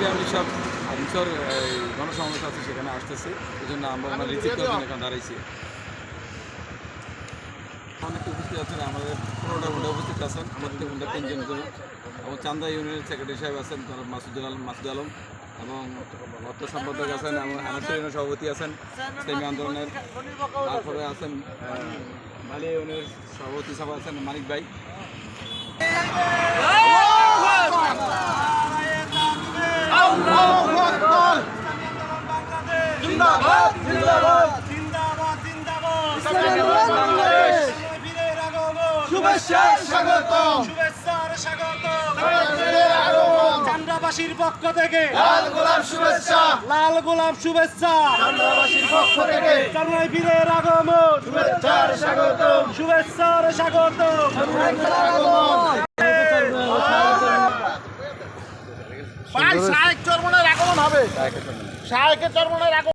জামাতি আমি সব মিশর গণসমাবেশ আছে সেখানে আসতেছে। এই জন্য আমরা ওনার রিসিভ করার জন্য এখানে দাঁড়াইছি। অনেকে উপস্থিত আছেন আমাদের পনেরোটা গুন্ডা উপস্থিত আছেন। আমাদের গুন্ডা তিনজন করে। এবং চান্দা ইউনিয়নের সেক্রেটারি সাহেব আছেন মাসুদুল আলম মাসুদ আলম। এবং অর্থ সম্পাদক আছেন এবং ইউনিয়নের সভাপতি আছেন ইসলামী আন্দোলনের তারপরে আছেন মালিয়া ইউনিয়নের সভাপতি সাহেব আছেন মানিক ভাই। চান্দ্রাবাসীর পক্ষ থেকে লাল গোলাপ শুভেচ্ছা লাল শুভেচ্ছা চন্দ্রবাসীর পক্ষ থেকে চান্দ্রাই বীরের আগমন শুভেচ্ছার স্বাগতম শুভেচ্ছার স্বাগত ভাই সাহেব চর্মনের আগমন হবে সাহেবের চর্মনের আগমন